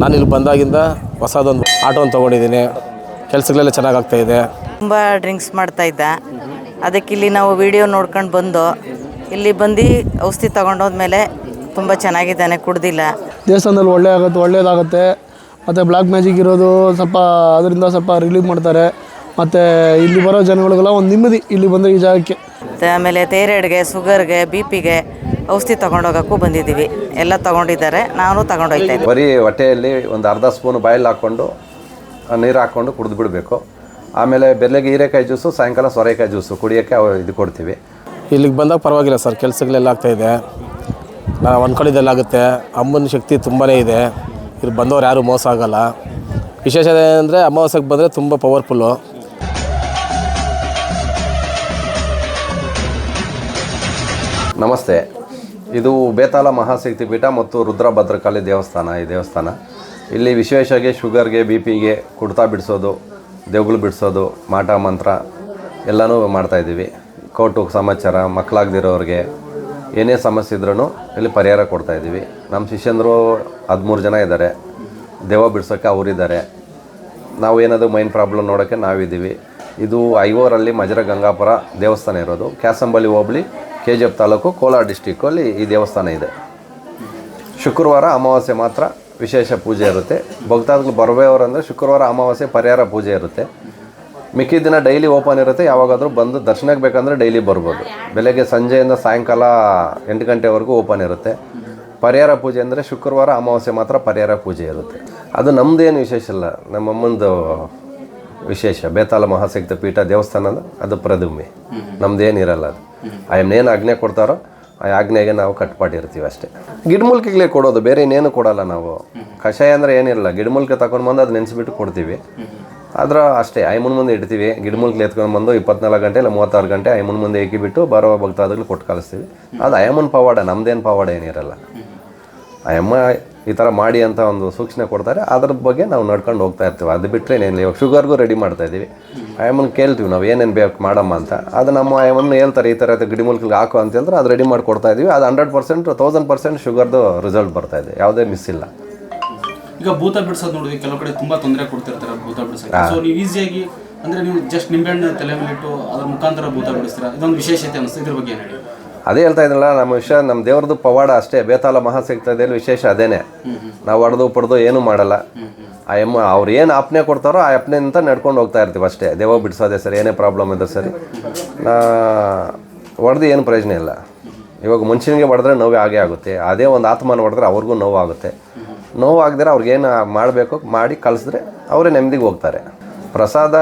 ನಾನು ಇಲ್ಲಿ ಬಂದಾಗಿಂದ ಹೊಸದೊಂದು ಆಟೋನ್ ತಗೊಂಡಿದ್ದೀನಿ. ಕೆಲಸಗಳೆಲ್ಲ ಚೆನ್ನಾಗಿ ಆಗ್ತಾ ಇದೆ. ತುಂಬ ಡ್ರಿಂಕ್ಸ್ ಮಾಡ್ತಾ ಇದ್ದ. ಅದಕ್ಕೆ ಇಲ್ಲಿ ನಾವು ವಿಡಿಯೋ ನೋಡ್ಕೊಂಡು ಬಂದು ಇಲ್ಲಿ ಬಂದು ಔಷಧಿ ತೊಗೊಂಡೋದ್ಮೇಲೆ ತುಂಬ ಚೆನ್ನಾಗಿದ್ದಾನೆ ಕುಡ್ದಿಲ್ಲ. ದೇವಸ್ಥಾನದಲ್ಲಿ ಒಳ್ಳೆ ಆಗುತ್ತೆ ಒಳ್ಳೇದಾಗುತ್ತೆ. ಮತ್ತು ಬ್ಲ್ಯಾಕ್ ಮ್ಯಾಜಿಕ್ ಇರೋದು ಸ್ವಲ್ಪ ಅದರಿಂದ ಸ್ವಲ್ಪ ರಿಲೀವ್ ಮಾಡ್ತಾರೆ. ಮತ್ತು ಇಲ್ಲಿ ಬರೋ ಜನಗಳಿಗೆಲ್ಲ ಒಂದು ನೆಮ್ಮದಿ ಇಲ್ಲಿ ಬಂದರೆ ಈ ಜಾಗಕ್ಕೆ. ಮತ್ತೆ ಆಮೇಲೆ ಥೈರಾಯ್ಡ್ಗೆ ಶುಗರ್ಗೆ ಬಿ ಪಿಗೆ ಔಷಧಿ ತಗೊಂಡೋಗೋಕ್ಕೂ ಬಂದಿದ್ದೀವಿ. ಎಲ್ಲ ತಗೊಂಡಿದ್ದಾರೆ. ನಾನು ತಗೊಂಡೋಗ್ತಾ ಇದ್ದೀನಿ. ಬರೀ ಹೊಟ್ಟೆಯಲ್ಲಿ ಒಂದು ಅರ್ಧ ಸ್ಪೂನ್ ಬಾಯಲ್ಲಿ ಹಾಕ್ಕೊಂಡು ನೀರು ಹಾಕ್ಕೊಂಡು ಕುಡಿದು ಬಿಡಬೇಕು. ಆಮೇಲೆ ಬೆಳಗ್ಗೆ ಹೀರೆಕಾಯಿ ಜ್ಯೂಸು ಸಾಯಂಕಾಲ ಸೊರೆಕಾಯಿ ಜ್ಯೂಸು ಕುಡಿಯೋಕ್ಕೆ ಅವು ಇದು ಕೊಡ್ತೀವಿ. ಇಲ್ಲಿಗೆ ಬಂದಾಗ ಪರವಾಗಿಲ್ಲ ಸರ್ ಕೆಲಸಗಳೆಲ್ಲ ಆಗ್ತಾಯಿದೆ ಇದೆ. ನಾವು ಅಂದ್ಕೊಂಡಿದ್ದೆಲ್ಲ ಆಗುತ್ತೆ. ಅಮ್ಮನ ಶಕ್ತಿ ತುಂಬಾ ಇದೆ. ಇಲ್ಲಿ ಬಂದವ್ರು ಯಾರೂ ಮೋಸ ಆಗಲ್ಲ. ವಿಶೇಷ ಏನಂದರೆ ಅಮಾವಾಸ್ಯೆಗೆ ಬಂದರೆ ತುಂಬ ಪವರ್ಫುಲ್ಲು ನಮಸ್ತೆ. ಇದು ಬೇತಾಳ ಮಹಾಶಕ್ತಿ ಪೀಠ ಮತ್ತು ರುದ್ರ ಭದ್ರಕಾಳಿ ದೇವಸ್ಥಾನ. ಈ ದೇವಸ್ಥಾನ ಇಲ್ಲಿ ವಿಶೇಷವಾಗಿ ಶುಗರ್ಗೆ ಬಿ ಪಿಗೆ ಕುಡ್ತಾ ಬಿಡಿಸೋದು, ದೇವ್ಗಳು ಬಿಡಿಸೋದು, ಮಾಟ, ಮಂತ್ರ ಎಲ್ಲನೂ ಮಾಡ್ತಾಯಿದ್ದೀವಿ ಕೋರ್ಟು, ಸಮಾಚಾರ, ಮಕ್ಕಳಾಗದಿರೋರಿಗೆ ಏನೇ ಸಮಸ್ಯೆ ಇದ್ರೂ ಇಲ್ಲಿ ಪರಿಹಾರ ಕೊಡ್ತಾಯಿದ್ದೀವಿ ನಮ್ಮ ಶಿಷ್ಯಂದರು ಹದಿಮೂರು ಜನ ಇದ್ದಾರೆ. ದೇವ ಬಿಡ್ಸೋಕ್ಕೆ ಅವರಿದ್ದಾರೆ. ನಾವು ಏನಾದರೂ ಮೈನ್ ಪ್ರಾಬ್ಲಮ್ ನೋಡೋಕ್ಕೆ ನಾವಿದ್ದೀವಿ. ಇದು ಐವೋರಲ್ಲಿ ಮಜರ ಗಂಗಾಪುರ ದೇವಸ್ಥಾನ ಇರೋದು. ಕ್ಯಾಸಂಬಳಿ ಹೋಬಳಿ K G F taluk Kolar ಡಿಸ್ಟಿಕಲ್ಲಿ ಈ ದೇವಸ್ಥಾನ ಇದೆ. ಶುಕ್ರವಾರ ಅಮಾವಾಸ್ಯೆ ಮಾತ್ರ ವಿಶೇಷ ಪೂಜೆ ಇರುತ್ತೆ. ಭಕ್ತಾದಿಗಳು ಬರಬೇವರಂದರೆ ಶುಕ್ರವಾರ ಅಮಾವಾಸ್ಯೆ ಪರಿಹಾರ ಪೂಜೆ ಇರುತ್ತೆ. ಮಿಕ್ಕಿದ ದಿನ ಡೈಲಿ ಓಪನ್ ಇರುತ್ತೆ. ಯಾವಾಗಾದರೂ ಬಂದು ದರ್ಶನಕ್ಕೆ ಬೇಕಂದರೆ ಡೈಲಿ ಬರ್ಬೋದು. ಬೆಳಗ್ಗೆ ಸಂಜೆಯಿಂದ ಸಾಯಂಕಾಲ ಎಂಟು ಗಂಟೆವರೆಗೂ ಓಪನ್ ಇರುತ್ತೆ. ಪರಿಹಾರ ಪೂಜೆ ಅಂದರೆ ಶುಕ್ರವಾರ ಅಮಾವಾಸ್ಯೆ ಮಾತ್ರ ಪರಿಹಾರ ಪೂಜೆ ಇರುತ್ತೆ. ಅದು ನಮ್ಮದೇನು ವಿಶೇಷ ಇಲ್ಲ. ನಮ್ಮಮ್ಮಂದು ವಿಶೇಷ. ಬೇತಾಲ ಮಹಾಸಕ್ತ ಪೀಠ ದೇವಸ್ಥಾನದ ಅದು ಪ್ರದುಮೆ ನಮ್ದೇನಿರಲ್ಲ ಅದು. ಆ ಏನು ಆಜ್ಞೆ ಕೊಡ್ತಾರೋ ಆ ಆಜ್ಞೆಗೆ ನಾವು ಕಟ್ಪಾಟಿರ್ತೀವಿ ಅಷ್ಟೇ. ಗಿಡಮೂಲಿಕೆಗಳೇ ಕೊಡೋದು ಬೇರೆ ಇನ್ನೇನು ಕೊಡಲ್ಲ ನಾವು. ಕಷಾಯ ಅಂದರೆ ಏನಿರಲ್ಲ ಗಿಡಮೂಲಿಕೆ ತಗೊಂಡು ಬಂದು ಅದು ನೆನೆಸಿಬಿಟ್ಟು ಕೊಡ್ತೀವಿ. ಆದ್ರೆ ಅಷ್ಟೇ ಐಮನ್ ಮುಂದೆ ಇಡ್ತೀವಿ. ಗಿಡಮೂಲಿಕೆ ಎತ್ಕೊಂಡು ಬಂದು ಇಪ್ಪತ್ನಾಲ್ಕು ಗಂಟೆ ಇಲ್ಲ ಮೂವತ್ತಾರು ಗಂಟೆ ಐಮನ್ ಮುಂದೆ ಇಕ್ಕಿಬಿಟ್ಟು ಬರೋ ಭಕ್ತಾದಿಗಳು ಕೊಟ್ಟು ಕಳಿಸ್ತೀವಿ. ಅದು ಅಯಮನ್ ಪವಾಡ ನಮ್ದೇನು ಪವಾಡ ಏನಿರಲ್ಲ. ಅಯ್ಯಮ್ಮ ಈ ಥರ ಮಾಡಿ ಅಂತ ಒಂದು ಸೂಚನೆ ಕೊಡ್ತಾರೆ. ಅದ್ರ ಬಗ್ಗೆ ನಾವು ನಡ್ಕೊಂಡು ಹೋಗ್ತಾ ಇರ್ತೀವಿ. ಅದು ಬಿಟ್ಟರೆ ಏನಿಲ್ಲ. ಇವಾಗ ಶುಗರ್ಗೂ ರೆಡಿ ಮಾಡ್ತಾ ಇದ್ದೀವಿ. ಆಯಮ್ಮನ ಕೇಳ್ತೀವಿ ನಾವು ಏನೇನು ಬೇಕು ಮಾಡಮ್ಮ ಅಂತ. ಅದು ನಮ್ಮ ಅಯ್ಯಮ್ಮನ ಹೇಳ್ತಾರೆ ಈ ಥರ ಗಿಡಮೂಲಿಕೆಗೆ ಹಾಕು ಅಂತ ಹೇಳಿದ್ರೆ ಅದು ರೆಡಿ ಮಾಡಿ ಕೊಡ್ತಾ ಇದ್ದೀವಿ. ಅದು ಹಂಡ್ರೆಡ್ ಪರ್ಸೆಂಟ್ ತೌಸಂಡ್ ಪರ್ಸೆಂಟ್ ಶುಗರ್ದು ರಿಸಲ್ಟ್ ಬರ್ತಾ ಇದೆ. ಯಾವುದೇ ಮಿಸ್ ಇಲ್ಲ. ಈಗ ಭೂತ ಬಿಡಿಸೋದು ನೋಡಿದ್ವಿ. ಕೆಲವು ಕಡೆ ತುಂಬ ತೊಂದರೆ ಕೊಡ್ತಿರ್ತಾರೆ ಭೂತ ಬಿಡಿಸೋದು ಸೊ ನೀವು ಈಸಿಯಾಗಿ ಅಂದರೆ ನೀವು ಜಸ್ಟ್ ನಿಂಬೆಹಣ್ಣು ತಲೆ ಮೇಲೆ ಇಟ್ಟು ಅದ್ರ ಮುಖಾಂತರ ಭೂತ ಬಿಡಿಸ್ತೀರಾ? ಇದೊಂದು ವಿಶೇಷತೆ ಅನಿಸ್ತು ಇದ್ರ ಬಗ್ಗೆ ಏನು ಹೇಳಿ? ಅದೇ ಹೇಳ್ತಾ ಇದ್ನಲ್ಲ, ನಮ್ಮ ವಿಷಯ, ನಮ್ಮ ದೇವ್ರದ್ದು ಪವಾಡ ಅಷ್ಟೇ. ಬೇತಾಳ ಮಹಾಶಕ್ತಿಯಲ್ಲಿ ವಿಶೇಷ ಅದೇನೆ. ನಾವು ಹೊಡೆದು ಪಡೆದು ಏನು ಮಾಡಲ್ಲ. ಆ ಎಮ್ಮ ಅವ್ರು ಏನು ಆಪ್ನೆ ಕೊಡ್ತಾರೋ ಆ ಅಪ್ನೆಂತ ನಡ್ಕೊಂಡು ಹೋಗ್ತಾ ಇರ್ತೀವಿ ಅಷ್ಟೇ. ದೇವ ಬಿಡಿಸೋದೇ ಸರಿ, ಏನೇ ಪ್ರಾಬ್ಲಮ್ ಇದ್ದರೆ ಸರಿ. ಹೊಡೆದು ಏನು ಪ್ರಯೋಜನ ಇಲ್ಲ. ಇವಾಗ ಮನುಷ್ಯನಿಗೆ ಹೊಡೆದ್ರೆ ನೋವೇ ಆಗೇ ಆಗುತ್ತೆ. ಅದೇ ಒಂದು ಆತ್ಮನ ಹೊಡೆದ್ರೆ ಅವ್ರಿಗೂ ನೋವಾಗುತ್ತೆ. ಆಗುತ್ತೆ ನೋವು ಆಗದಿರ ಅವ್ರಿಗೇನು ಮಾಡಬೇಕು, ಮಾಡಿ ಕಳಿಸಿದ್ರೆ ಅವರೇ ನೆಮ್ಮದಿಗೆ ಹೋಗ್ತಾರೆ. ಪ್ರಸಾದ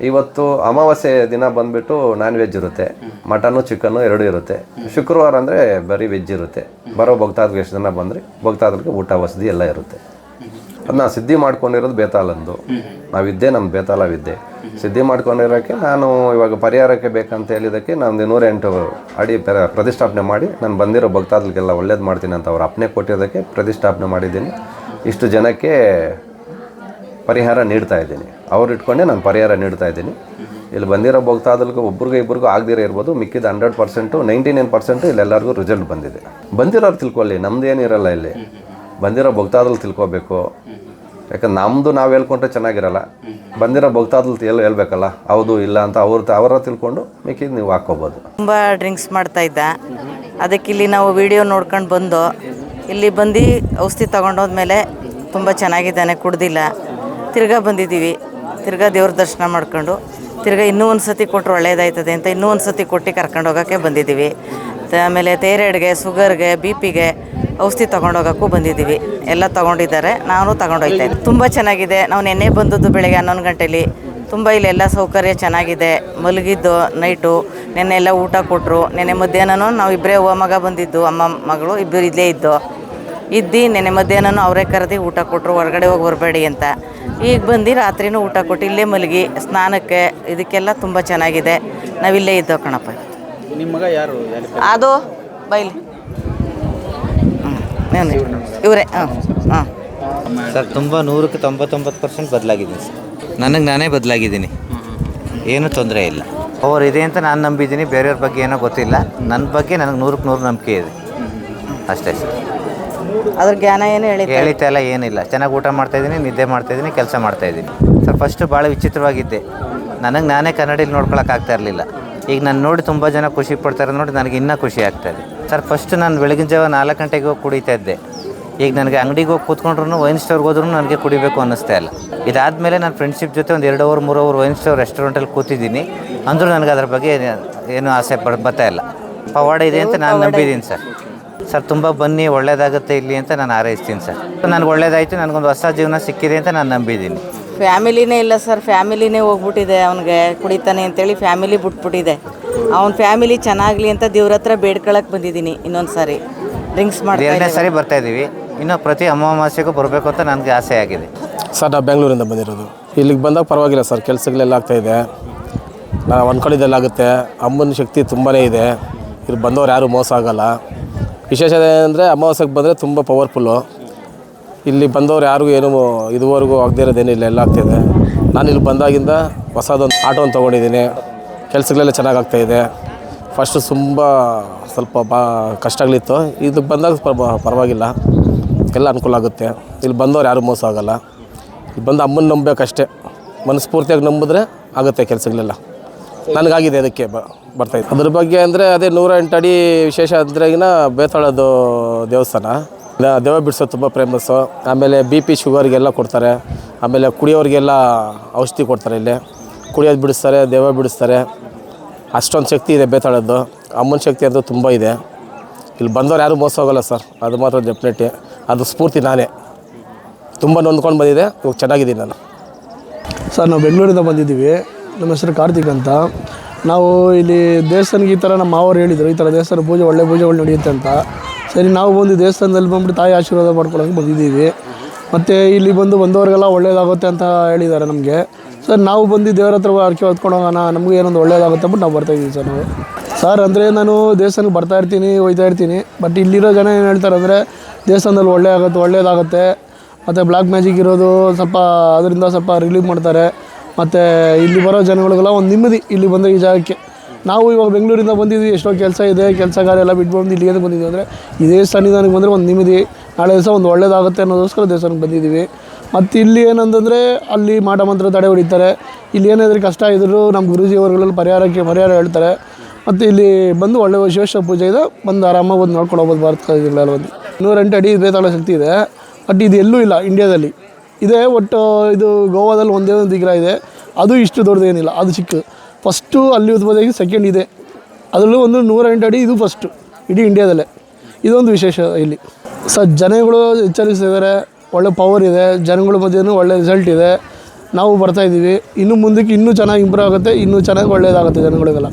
ಇವತ್ತು ಅಮಾವಾಸ್ಯೆ ದಿನ ಬಂದ್ಬಿಟ್ಟು ನಾನ್ ವೆಜ್ ಇರುತ್ತೆ. ಮಟನ್ನು ಚಿಕನ್ನು ಎರಡೂ ಇರುತ್ತೆ. ಶುಕ್ರವಾರ ಅಂದರೆ ಬರೀ ವೆಜ್ ಇರುತ್ತೆ. ಬರೋ ಭಕ್ತಾದ್ರಿಗೆ ಎಷ್ಟು ಜನ ಬಂದರೆ ಭಕ್ತಾದ್ರಿಗೆ ಊಟ, ವಸತಿ ಎಲ್ಲ ಇರುತ್ತೆ. ಅದನ್ನ ಸಿದ್ಧಿ ಮಾಡ್ಕೊಂಡಿರೋದು ಬೇತಾಲಂದು ನಾವಿದ್ದೆ ನಮ್ಮ ಬೇತಾಲವಿದ್ದೆ ಸಿದ್ಧಿ ಮಾಡ್ಕೊಂಡಿರೋಕ್ಕೆ ನಾನು ಇವಾಗ ಪರಿಹಾರಕ್ಕೆ ಬೇಕಂತ ಹೇಳಿದ್ದಕ್ಕೆ ನಾನು ನೂರೆಂಟು ಅಡಿ ಪ್ರ- ಪ್ರತಿಷ್ಠಾಪನೆ ಮಾಡಿ ನಾನು ಬಂದಿರೋ ಭಕ್ತಾದ್ರಿಗೆಲ್ಲ ಒಳ್ಳೇದು ಮಾಡ್ತೀನಿ ಅಂತ ಅವ್ರು ಅಪ್ಪನೆ ಕೊಟ್ಟಿರೋದಕ್ಕೆ ಪ್ರತಿಷ್ಠಾಪನೆ ಮಾಡಿದ್ದೀನಿ. ಇಷ್ಟು ಜನಕ್ಕೆ ಪರಿಹಾರ ನೀಡ್ತಾ ಇದ್ದೀನಿ. ಅವ್ರು ಇಟ್ಕೊಂಡೆ ನಾನು ಪರಿಹಾರ ನೀಡ್ತಾ ಇದ್ದೀನಿ. ಇಲ್ಲಿ ಬಂದಿರೋ ಭಕ್ತಾದಲ್ಗೂ ಒಬ್ರಿಗೂ ಇಬ್ಬರಿಗೂ ಆಗದಿರೋ ಇರ್ಬೋದು, ಮಿಕ್ಕಿದ hundred percent ninety nine percent ಇಲ್ಲೆಲ್ಲರಿಗೂ result ಬಂದಿದೆ. ಬಂದಿರೋರು ತಿಳ್ಕೊಳ್ಳಿ ನಮ್ಮದು ಏನಿರಲ್ಲ ಇಲ್ಲಿ. ಬಂದಿರೋ ಭಕ್ತಾದಲ್ಲಿ ತಿಳ್ಕೊಬೇಕು. ಯಾಕಂದ್ರೆ ನಮ್ಮದು ನಾವು ಹೇಳ್ಕೊಂಡ್ರೆ ಚೆನ್ನಾಗಿರಲ್ಲ. ಬಂದಿರೋ ಭಕ್ತಾದಲ್ಲಿ ಎಲ್ಲಿ ಹೇಳ್ಬೇಕಲ್ಲ, ಹೌದು, ಇಲ್ಲ ಅಂತ ಅವ್ರ ಅವರ ತಿಳ್ಕೊಂಡು ಮಿಕ್ಕಿದ ನೀವು ಹಾಕ್ಕೋಬೋದು ತುಂಬ ಡ್ರಿಂಕ್ಸ್ ಮಾಡ್ತಾ ಇದ್ದ. ಅದಕ್ಕೆ ಇಲ್ಲಿ ನಾವು ವಿಡಿಯೋ ನೋಡ್ಕೊಂಡು ಬಂದು, ಇಲ್ಲಿ ಬಂದು ಔಷಧಿ ತೊಗೊಂಡೋದ್ಮೇಲೆ ತುಂಬ ಚೆನ್ನಾಗಿದ್ದಾನೆ, ಕುಡ್ದಿಲ್ಲ. ತಿರ್ಗಾ ಬಂದಿದ್ದೀವಿ. ತಿರ್ಗಾ ದೇವ್ರ ದರ್ಶನ ಮಾಡ್ಕೊಂಡು, ತಿರ್ಗಾ ಇನ್ನೂ ಒಂದು ಸತಿ ಕೊಟ್ಟರು ಒಳ್ಳೇದಾಯ್ತದೆ ಅಂತ ಇನ್ನೂ ಒಂದು ಸತಿ ಕೊಟ್ಟು ಕರ್ಕೊಂಡು ಹೋಗೋಕ್ಕೆ ಬಂದಿದ್ದೀವಿ. ಆಮೇಲೆ ತೇರೆಡ್ಗೆ ಸುಗರ್ಗೆ ಬಿ ಪಿಗೆ ಔಷಧಿ ತಗೊಂಡೋಗೋಕ್ಕೂ ಬಂದಿದ್ದೀವಿ. ಎಲ್ಲ ತಗೊಂಡಿದ್ದಾರೆ, ನಾನು ತಗೊಂಡೋಗ್ತಾ ಇದ್ದೀನಿ ತುಂಬ ಚೆನ್ನಾಗಿದೆ. ನಾವು ನೆನ್ನೆ ಬಂದದ್ದು ಬೆಳಗ್ಗೆ ಹನ್ನೊಂದು ಗಂಟೆಲಿ. ತುಂಬ ಇಲ್ಲೆಲ್ಲ ಸೌಕರ್ಯ ಚೆನ್ನಾಗಿದೆ. ಮಲಗಿದ್ದು, ನೈಟು, ನೆನ್ನೆ ಎಲ್ಲ ಊಟ ಕೊಟ್ಟರು ನೆನ್ನೆ ಮಧ್ಯಾಹ್ನನೂ ನಾವು ಇಬ್ಬರೇ ಅವ್ವ ಮಗ ಬಂದಿದ್ದು, ಅಮ್ಮ ಮಗಳು ಇಬ್ಬರು ಇಲ್ಲೇ ಇದ್ದು. ಇದ್ದು ನೆನೆ ಮಧ್ಯಾಹ್ನ ಅವರೇ ಕರೆದು ಊಟ ಕೊಟ್ಟರು ಹೊರಗಡೆ ಹೋಗಿ ಬರಬೇಡಿ ಅಂತ. ಈಗ ಬಂದು ರಾತ್ರಿನೂ ಊಟ ಕೊಟ್ಟು ಇಲ್ಲೇ ಮಲಗಿ ಸ್ನಾನಕ್ಕೆ ಇದಕ್ಕೆಲ್ಲ ತುಂಬ ಚೆನ್ನಾಗಿದೆ. ನಾವಿಲ್ಲೇ ಇದ್ದೋ ಕಣಪ್ಪ. ನಿಮ್ಮ ಮಗ ಯಾರು? ಅದು ಬೈಲ್. ಹ್ಞೂ ಇವರೇ ಹಾಂ ಹಾಂ. ಸರ್ ತುಂಬ ನೂರಕ್ಕೆ ತೊಂಬತ್ತೊಂಬತ್ತು ಪರ್ಸೆಂಟ್ ಬದಲಾಗಿದ್ದೀನಿ ಸರ್. ನನಗೆ ನಾನೇ ಬದಲಾಗಿದ್ದೀನಿ. ಏನೂ ತೊಂದರೆ ಇಲ್ಲ. ಅವ್ರು ಇದೆ ಅಂತ ನಾನು ನಂಬಿದ್ದೀನಿ. ಬೇರೆಯವ್ರ ಬಗ್ಗೆ ಏನೋ ಗೊತ್ತಿಲ್ಲ. ನನ್ನ ಬಗ್ಗೆ ನನಗೆ ನೂರಕ್ಕೆ ನೂರು ನಂಬಿಕೆ ಇದೆ. ಅಷ್ಟೇ ಸರ್. ಅದ್ರ ಜ್ಞಾನ ಏನು ಹೇಳಿ ಹೇಳಿತಾ ಇಲ್ಲ, ಏನಿಲ್ಲ. ಚೆನ್ನಾಗಿ ಊಟ ಮಾಡ್ತಾ ಇದ್ದೀನಿ ನಿದ್ದೆ ಮಾಡ್ತಾ ಇದ್ದೀನಿ ಕೆಲಸ ಮಾಡ್ತಾ ಇದ್ದೀನಿ ಸರ್ ಫಸ್ಟು ಭಾಳ ವಿಚಿತ್ರವಾಗಿದ್ದೆ. ನನಗೆ ನಾನೇ ಕನ್ನಡಿಲಿ ನೋಡ್ಕೊಳಕ್ಕೆ ಆಗ್ತಾ ಇರಲಿಲ್ಲ. ಈಗ ನಾನು ನೋಡಿ ತುಂಬ ಜನ ಖುಷಿ ಪಡ್ತಾರೆ ನೋಡಿ ನನಗೆ ಇನ್ನೂ ಖುಷಿ ಆಗ್ತಾಯಿದೆ ಸರ್ ಫಸ್ಟ್ ನಾನು ಬೆಳಗಿನ ಜಾವ ನಾಲ್ಕು ಗಂಟೆಗೆ ಹೋಗಿ ಕುಡಿತಾ ಇದ್ದೆ. ಈಗ ನನಗೆ ಅಂಗಡಿಗೆ ಹೋಗಿ ಕೂತ್ಕೊಂಡ್ರು ವೈನ್ ಸ್ಟೋರ್ಗೆ ಹೋದ್ರು ನನಗೆ ಕುಡಿಬೇಕು ಅನ್ನಿಸ್ತಾ ಇಲ್ಲ. ಇದಾದಮೇಲೆ ನಾನು ಫ್ರೆಂಡ್ಶಿಪ್ ಜೊತೆ ಒಂದು ಎರಡು ಅವರ್ ಮೂರು ಅವರ್ ವೈನ್ ಸ್ಟೋರ್ ರೆಸ್ಟೋರೆಂಟಲ್ಲಿ ಕೂತಿದ್ದೀನಿ. ಅಂದರೂ ನನಗೆ ಅದ್ರ ಬಗ್ಗೆ ಏನು ಆಸೆ ಪಡ್ ಬರ್ತಾ ಇಲ್ಲ. ಪವಾಡ ಇದೆ ಅಂತ ನಾನು ನಂಬಿದ್ದೀನಿ ಸರ್ ಸರ್ ತುಂಬ ಬನ್ನಿ ಒಳ್ಳೇದಾಗುತ್ತೆ ಇಲ್ಲಿ ಅಂತ ನಾನು ಹಾರೈಸ್ತೀನಿ ಸರ್. ನನಗೆ ಒಳ್ಳೇದಾಯಿತು ನನಗೊಂದು ಹೊಸ ಜೀವನ ಸಿಕ್ಕಿದೆ ಅಂತ ನಾನು ನಂಬಿದ್ದೀನಿ. ಫ್ಯಾಮಿಲಿನೇ ಇಲ್ಲ ಸರ್ ಫ್ಯಾಮಿಲಿನೇ ಹೋಗ್ಬಿಟ್ಟಿದೆ ಅವನಿಗೆ ಕುಡಿತಾನೆ ಅಂತೇಳಿ ಫ್ಯಾಮಿಲಿ ಬಿಟ್ಬಿಟ್ಟಿದೆ. ಅವ್ನ ಫ್ಯಾಮಿಲಿ ಚೆನ್ನಾಗಲಿ ಅಂತ ದೇವ್ರ ಹತ್ರ ಬೇಡ್ಕೊಳಕ್ಕೆ ಬಂದಿದ್ದೀನಿ ಇನ್ನೊಂದು ಸಾರಿ. ಡ್ರಿಂಕ್ಸ್ ಮಾಡಿ ಎರಡನೇ ಸಾರಿ ಬರ್ತಾ ಇದ್ದೀವಿ ಇನ್ನು ಪ್ರತಿ ಅಮಾವಾಸ್ಯೆಗೂ ಬರಬೇಕು ಅಂತ ನನಗೆ ಆಸೆ ಆಗಿದೆ. ಸರ್ ನಾವು ಬೆಂಗಳೂರಿಂದ ಬಂದಿರೋದು. ಇಲ್ಲಿಗೆ ಬಂದಾಗ ಪರವಾಗಿಲ್ಲ ಸರ್ ಕೆಲಸಗಳೆಲ್ಲ ಆಗ್ತಾಯಿದೆ ನಾವು ಅಂದ್ಕೊಂಡಿದ್ದೆಲ್ಲ ಆಗುತ್ತೆ ಅಮ್ಮನ ಶಕ್ತಿ ತುಂಬಾ ಇದೆ. ಇಲ್ಲಿ ಬಂದವ್ರು ಯಾರೂ ಮೋಸ ಆಗಲ್ಲ. ವಿಶೇಷ ಅಂದರೆ ಅಮಾವಾಸ್ಯಕ್ಕೆ ಬಂದರೆ ತುಂಬ ಪವರ್ಫುಲ್ಲು ಇಲ್ಲಿ ಬಂದವ್ರು ಯಾರಿಗೂ ಏನು ಇದುವರೆಗೂ ಆಗದೇ ಇರೋದೇನಿಲ್ಲ ಎಲ್ಲ ಆಗ್ತಾಯಿದೆ ನಾನು ಇಲ್ಲಿ ಬಂದಾಗಿಂದ ಹೊಸದೊಂದು ಆಟೋನ ತೊಗೊಂಡಿದ್ದೀನಿ. ಕೆಲಸಗಳೆಲ್ಲ ಚೆನ್ನಾಗಿ ಆಗ್ತಾಯಿದೆ ಫಸ್ಟು ತುಂಬ ಸ್ವಲ್ಪ ಬಾ ಕಷ್ಟಗಳಿತ್ತು. ಇದು ಬಂದಾಗ ಪರ್ವ- ಪರವಾಗಿಲ್ಲ. ಎಲ್ಲ ಅನುಕೂಲ ಆಗುತ್ತೆ. ಇಲ್ಲಿ ಬಂದವ್ರು ಯಾರೂ ಮೋಸ ಆಗೋಲ್ಲ. ಇಲ್ಲಿ ಬಂದು ಅಮ್ಮನ ನಂಬಬೇಕಷ್ಟೇ. ಮನಸ್ಫೂರ್ತಿಯಾಗಿ ನಂಬಿದ್ರೆ ಆಗುತ್ತೆ ಕೆಲಸಗಳೆಲ್ಲ. ನನಗಾಗಿದೆ ಅದಕ್ಕೆ ಬ ಬರ್ತಾಯಿತ್ತು ಅದ್ರ ಬಗ್ಗೆ ಅಂದರೆ ಅದೇ ನೂರ ಎಂಟು ಅಡಿ ವಿಶೇಷ ಅಂದ್ರೆಗಿನ ಬೇತಾಳದ್ದು ದೇವಸ್ಥಾನ. ದೇವ ಬಿಡಿಸೋದು ತುಂಬ ಫೇಮಸ್ಸು ಆಮೇಲೆ ಬಿ ಪಿ ಶುಗರ್ಗೆಲ್ಲ ಕೊಡ್ತಾರೆ. ಆಮೇಲೆ ಕುಡಿಯೋರಿಗೆಲ್ಲ ಔಷಧಿ ಕೊಡ್ತಾರೆ ಇಲ್ಲಿ. ಕುಡಿಯೋದು ಬಿಡಿಸ್ತಾರೆ, ದೇವ ಬಿಡಿಸ್ತಾರೆ. ಅಷ್ಟೊಂದು ಶಕ್ತಿ ಇದೆ ಬೇತಾಳದ್ದು. ಅಮ್ಮನ ಶಕ್ತಿ ಅಂತೂ ತುಂಬ ಇದೆ. ಇಲ್ಲಿ ಬಂದವ್ರು ಯಾರೂ ಮೋಸ ಹೋಗಲ್ಲ ಸರ್. ಅದು ಮಾತ್ರ ಡೆಫಿನೆಟ್ಲಿ ಅದು ಸ್ಫೂರ್ತಿ ನಾನೇ. ತುಂಬ ನೊಂದ್ಕೊಂಡು ಬಂದಿದೆ. ಇವಾಗ ಚೆನ್ನಾಗಿದ್ದೀನಿ ನಾನು. ಸರ್, ನಾವು ಬೆಂಗಳೂರಿಂದ ಬಂದಿದ್ದೀವಿ. ನಮ್ಮ ಹೆಸರು ಕಾರ್ತಿಕ್ ಅಂತ. ನಾವು ಇಲ್ಲಿ ದೇವಸ್ಥಾನಕ್ಕೆ ಈ ಥರ ನಮ್ಮ ಮಾವರು ಹೇಳಿದರು, ಈ ಥರ ದೇವಸ್ಥಾನ ಪೂಜೆ, ಒಳ್ಳೆ ಪೂಜೆಗಳು ನಡೆಯುತ್ತೆ ಅಂತ. ಸರಿ, ನಾವು ಬಂದು ದೇವಸ್ಥಾನದಲ್ಲಿ ಬಂದ್ಬಿಟ್ಟು ತಾಯಿ ಆಶೀರ್ವಾದ ಮಾಡ್ಕೊಳ್ಳೋಕೆ ಬಂದಿದ್ದೀವಿ. ಮತ್ತು ಇಲ್ಲಿ ಬಂದು ಬಂದವರಿಗೆಲ್ಲ ಒಳ್ಳೆಯದಾಗುತ್ತೆ ಅಂತ ಹೇಳಿದ್ದಾರೆ ನಮಗೆ. ಸರ್, ನಾವು ಬಂದು ದೇವ್ರ ಹತ್ರ ಅರ್ಕೆ ಹೊತ್ಕೊಂಡು ಹೋಗೋಣ, ನಮಗೂ ಏನೊಂದು ಒಳ್ಳೇದಾಗುತ್ತೆ ಅಂದ್ಬಿಟ್ಟು ನಾವು ಬರ್ತಾಯಿದ್ದೀವಿ ಸರ್ ನಾವು. ಸರ್, ಅಂದರೆ ನಾನು ದೇವಸ್ಥಾನಕ್ಕೆ ಬರ್ತಾ ಇರ್ತೀನಿ, ಹೋಯ್ತಾ ಇರ್ತೀನಿ. ಬಟ್ ಇಲ್ಲಿರೋ ಜನ ಏನು ಹೇಳ್ತಾರೆ ಅಂದರೆ, ದೇವಸ್ಥಾನದಲ್ಲಿ ಒಳ್ಳೆ ಆಗುತ್ತೆ, ಒಳ್ಳೇದಾಗುತ್ತೆ. ಮತ್ತು ಬ್ಲ್ಯಾಕ್ ಮ್ಯಾಜಿಕ್ ಇರೋದು ಸ್ವಲ್ಪ, ಅದರಿಂದ ಸ್ವಲ್ಪ ರಿಲೀವ್ ಮಾಡ್ತಾರೆ. ಮತ್ತು ಇಲ್ಲಿ ಬರೋ ಜನಗಳಿಗೆಲ್ಲ ಒಂದು ನೆಮ್ಮದಿ ಇಲ್ಲಿ ಬಂದರೆ ಈ ಜಾಗಕ್ಕೆ. ನಾವು ಇವಾಗ ಬೆಂಗಳೂರಿಂದ ಬಂದಿದ್ವಿ, ಎಷ್ಟೋ ಕೆಲಸ ಇದೆ, ಕೆಲಸಗಾರ ಎಲ್ಲ ಬಿಟ್ಬಂದು ಇಲ್ಲಿ ಏನಕ್ಕೆ ಬಂದಿದ್ದೀವಿ ಅಂದರೆ ಇದೇ ಸನ್ನಿಧಾನಕ್ಕೆ ಬಂದರೆ ಒಂದು ನೆಮ್ಮದಿ, ನಾಳೆ ದಿವಸ ಒಂದು ಒಳ್ಳೇದಾಗುತ್ತೆ ಅನ್ನೋದೋಸ್ಕರ ದೇವಸ್ಥಾನಕ್ಕೆ ಬಂದಿದ್ದೀವಿ. ಮತ್ತು ಇಲ್ಲಿ ಏನಂತಂದರೆ ಅಲ್ಲಿ ಮಾಟ ಮಂತ್ರ ತಡೆ ಹೊಡಿತಾರೆ. ಇಲ್ಲಿ ಏನಾದರೂ ಕಷ್ಟ ಇದ್ದರೂ ನಮ್ಮ ಗುರುಜಿಯವರುಗಳಲ್ಲಿ ಪರಿಹಾರಕ್ಕೆ ಪರಿಹಾರ ಹೇಳ್ತಾರೆ. ಮತ್ತು ಇಲ್ಲಿ ಬಂದು ಒಳ್ಳೆ ವಿಶೇಷ ಪೂಜೆ ಇದೆ, ಬಂದು ಆರಾಮಾಗಿ ಬಂದು ನೋಡ್ಕೊಂಡು ಹೋಗ್ಬೋದು ಭಾರತ ಜಿಲ್ಲೆಯಲ್ಲಿ ಬಂದು. ನೂರೆಂಟು ಅಡಿ ಬೇತಾಳ ಶಕ್ತಿ ಇದೆ ಬಟ್ ಇದು ಎಲ್ಲೂ ಇಲ್ಲ ಇಂಡಿಯಾದಲ್ಲಿ ಇದೇ ಒಟ್ಟು ಇದು ಗೋವಾದಲ್ಲಿ ಒಂದೇ ಒಂದು ದಿಗ್ರ ಇದೆ. ಅದು ಇಷ್ಟು ದೊಡ್ಡದೇನಿಲ್ಲ ಅದು ಚಿಕ್ಕ. ಫಸ್ಟು ಅಲ್ಲಿ ಉದ್ಭವದಾಗಿ ಸೆಕೆಂಡ್ ಇದೆ. ಅದರಲ್ಲೂ ಒಂದು ನೂರ ಎಂಟು ಅಡಿ ಇದು ಫಸ್ಟು ಇಡೀ ಇಂಡಿಯಾದಲ್ಲೇ ಇದೊಂದು ವಿಶೇಷ ಇಲ್ಲಿ. ಸರ್ ಜನಗಳು ಎಚ್ಚರಿಸ್ತಿದ್ದಾರೆ ಒಳ್ಳೆ ಪವರ್ ಇದೆ, ಜನಗಳ ಮಧ್ಯೆಯೂ ಒಳ್ಳೆ ರಿಸಲ್ಟ್ ಇದೆ. ನಾವು ಬರ್ತಾಯಿದ್ದೀವಿ ಇನ್ನು ಮುಂದಕ್ಕೆ ಇನ್ನೂ ಚೆನ್ನಾಗಿ ಇಂಪ್ರೂವ್ ಆಗುತ್ತೆ, ಇನ್ನೂ ಚೆನ್ನಾಗಿ ಒಳ್ಳೆಯದಾಗುತ್ತೆ ಜನಗಳಿಗೆಲ್ಲ.